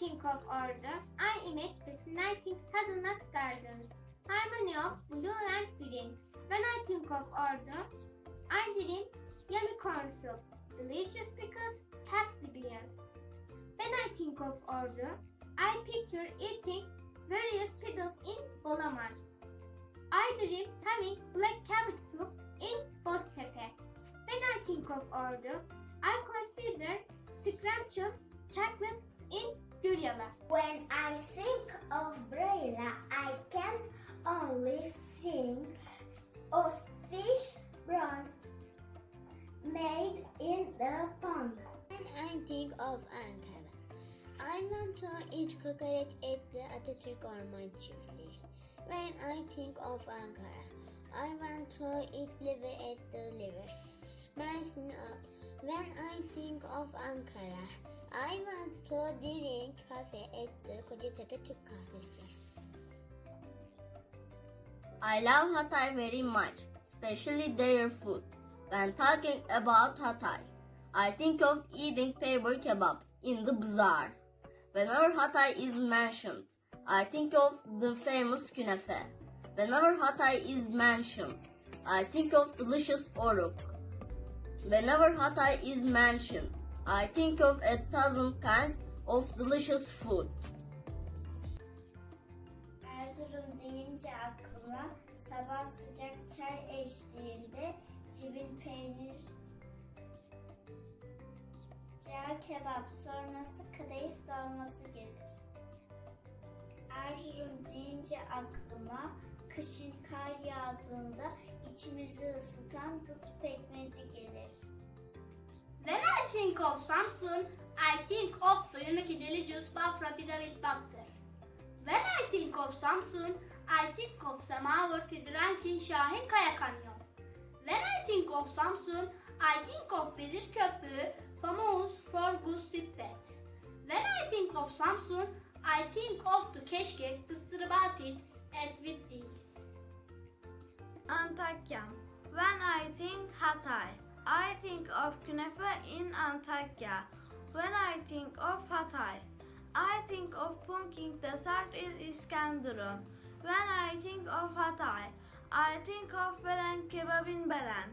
When I think of Ordu, I image fascinating hazelnut gardens, harmony of blue and green. When I think of Ordu, I dream yummy corn soup, delicious pickles, tasty beans. When I think of Ordu, I picture eating various pickles in Bolaman. I dream having black cabbage soup in Boztepe. When I think of Ordu, I consider scrumptious chocolates in Guryalı. When I think of Braila, I can only think of fish broth made in the pond. When I think of Ankara, I want to eat kokoreç at the Atatürk Orman Çiftliği. When I think of Ankara, I want to eat liver at the liver. Mersin, uh, when I think of Ankara, I want to drink coffee at the Kocatepe Türk Kahvesi. I love Hatay very much, especially their food. When talking about Hatay, I think of eating paper kebab in the bazaar. Whenever Hatay is mentioned, I think of the famous künefe. Whenever Hatay is mentioned, I think of delicious oruk. Whenever Hatay is mentioned, I think of a thousand kinds of delicious food. Erzurum deyince aklıma sabah sıcak çay eşliğinde cibil peynir, cağ kebap sonrası kadayıf dolması gelir. Erzurum deyince aklıma kışın kar yağdığında içimizi ısıtan dut pekmezi gelir. When I think of Samsung, I think of the unique delicious Bafra pita with butter. When I think of Samsung, I think of Semavert Drankin Şahin Kaya Kanyon. When I think of Samsung, I think of Vezir Köprü, famous for good seatbelt. When I think of Samsung, I think of the keşkek, the sırbatit, and with things. Antakya. When I think Hatay, I think of künefe in Antakya. When I think of Hatay, I think of pumpkin dessert in Iskenderun. When I think of Hatay, I think of Belen kebab in Belen.